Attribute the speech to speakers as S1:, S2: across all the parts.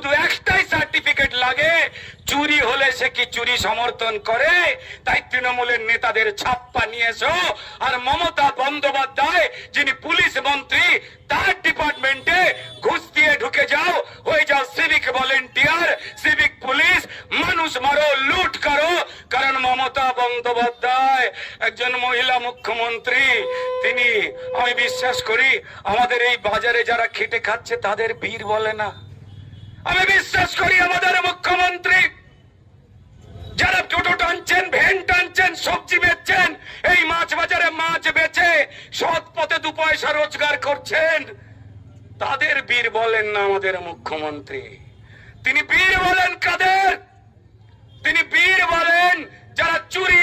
S1: শুধু একটাই সার্টিফিকেট লাগে। চুরি হলে সে কি চুরি সমর্থন করে? তাই তৃণমূলের নেতাদের ছাপ্পা নিয়ে এসো। আর মমতা বন্দ্যোপাধ্যায়, যিনি পুলিশ মন্ত্রী, তার ডিপার্টমেন্টে ঘুষ দিয়ে ঢুকে যাও। হয়ে যাও সিভিক ভলেন্টিয়ার সিভিক পুলিশ। মানুষ মারো, লুট করো। কারণ মমতা বন্দ্যোপাধ্যায় একজন মহিলা মুখ্যমন্ত্রী। তিনি, আমি বিশ্বাস করি, আমাদের এই বাজারে যারা খেটে খাচ্ছে, তাদের ভিড় বলে না। আমি বিশ্বাস করি আমাদের মুখ্যমন্ত্রী, যারা টোটো টানছেন, ভ্যান টানছেন, সবজি বেচছেন, এই মাছ বাজারে মাছ বেচে সৎ পথে দু পয়সা রোজগার করছেন, তাদের বীর বলেন না আমাদের মুখ্যমন্ত্রী। তিনি বীর বলেন কাদের? তিনি বীর বলেন, যারা চুরি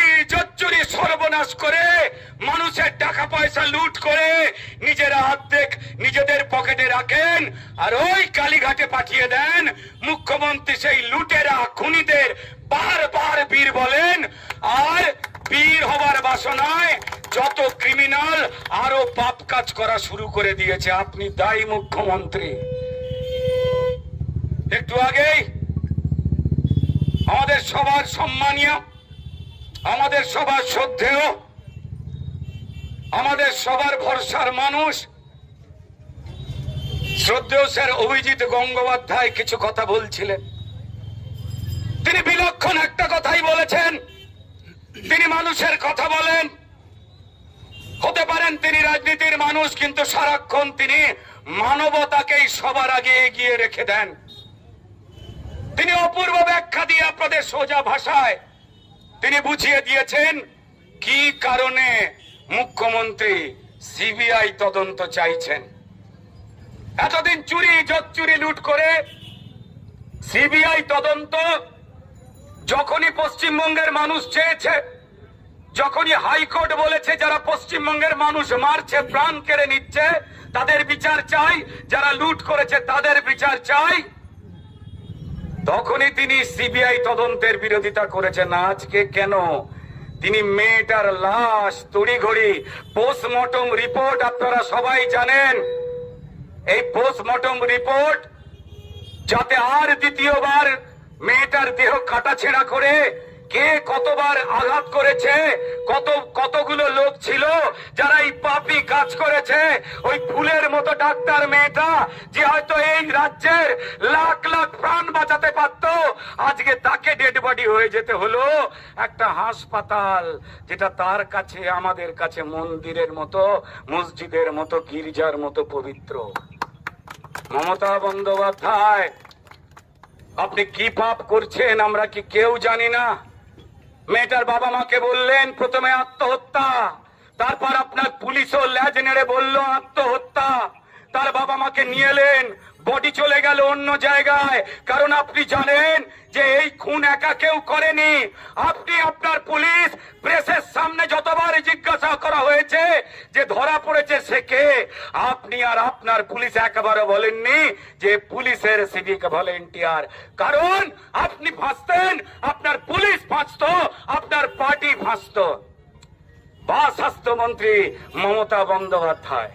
S1: চুরি সর্বনাশ করে পয়সা লুট করে নিজেরা অর্ধেক নিজেদের পকেটে রাখেন আর ওই কালীঘাটে পাঠিয়ে দেন। মুখ্যমন্ত্রী সেই লুটেরা খুনিদের বারবার বীর বলেন। আর বীর হবার বাসনায় যত ক্রিমিনাল আরও পাপ কাজ করা শুরু করে দিয়েছে। আপনি দায়ী মুখ্যমন্ত্রী। একটু আগেই আমাদের সবার সম্মানীয়, আমাদের সবার শ্রদ্ধেয় আমাদের সবার ভরসার মানুষ। শ্রদ্ধেয় স্যার অভিজিৎ গঙ্গোপাধ্যায় কিছু কথা বলছিলেন। তিনি বিলক্ষণ একটা কথাই বলেছেন। তিনি মানুষের কথা বলেন। হতে পারেন তিনি রাজনীতির মানুষ, কিন্তু সারাক্ষণ তিনি মানবতাকেই সবার আগে এগিয়ে রেখে দেন। তিনি অপূর্ব ব্যাখ্যা দিয়ে আপনাদের সোজা ভাষায় তিনি বুঝিয়ে দিয়েছেন, কি কারণে মুখ্যমন্ত্রী সিবিআই তদন্ত চাইছেন। এতদিন চুরি চুরি, লুট করে সিবিআই তদন্ত যখনই পশ্চিমবঙ্গের মানুষ চেয়েছে, যখনই হাইকোর্ট বলেছে যারা পশ্চিমবঙ্গের মানুষ মারছে, প্রাণ কেড়ে নিচ্ছে, তাদের বিচার চাই, যারা লুট করেছে তাদের বিচার চাই। তখনই তিনি সিবিআই তদন্তের বিরোধিতা করেছেন। আজকে কেন তিনি মেয়েটার লাশ, তড়িঘড়ি পোস্টমর্টম রিপোর্ট আপনারা সবাই জানেন। এই পোস্টমর্টম রিপোর্ট যাতে আর দ্বিতীয়বার মেয়েটার দেহ কাটাছেড়া করে কে কতবার আঘাত করেছে, কত কতগুলো লোক ছিল, যারা এই কাজ করেছে ওই ফুলের মতো ডাক্তার মেয়েটা যে হয়তো এই রাজ্যের লাখ লাখ প্রাণ বাঁচাতে পারত। আজকে তাকে ডেড বডি হয়ে যেতে হলো একটা হাসপাতাল যেটা তার কাছে, আমাদের কাছে মন্দিরের মতো, মসজিদের মতো, গির্জার মতো পবিত্র। মমতা বন্দ্যোপাধ্যায়, আপনি কি পাপ করছেন? আমরা কি কেউ জানি না। মেয়েটার বাবা মাকে বললেন, প্রথমে আত্মহত্যা, তারপর পুলিশও ল্যাজ নেড়ে বলল, আত্মহত্যা। তার বাবা মাকে নিয়ে এলেন। বডি চলে গেল অন্য জায়গায়। কারণ আপনি জানেন যে এই খুন একা কেউ করেনি। আপনি আপনার পুলিশ প্রেসের সামনে যতবার জিজ্ঞাসা করা হয়েছে যে ধরা পড়েছে সে কে, আপনি আর আপনার পুলিশ একেবারে বলেননি যে পুলিশের সিভিক ভলেন্টিয়ার। কারণ আপনি ফাঁসতেন আপনার পুলিশ ফাঁসত আপনার পার্টি ফাঁসত বা স্বাস্থ্যমন্ত্রী মমতা বন্দ্যোপাধ্যায়।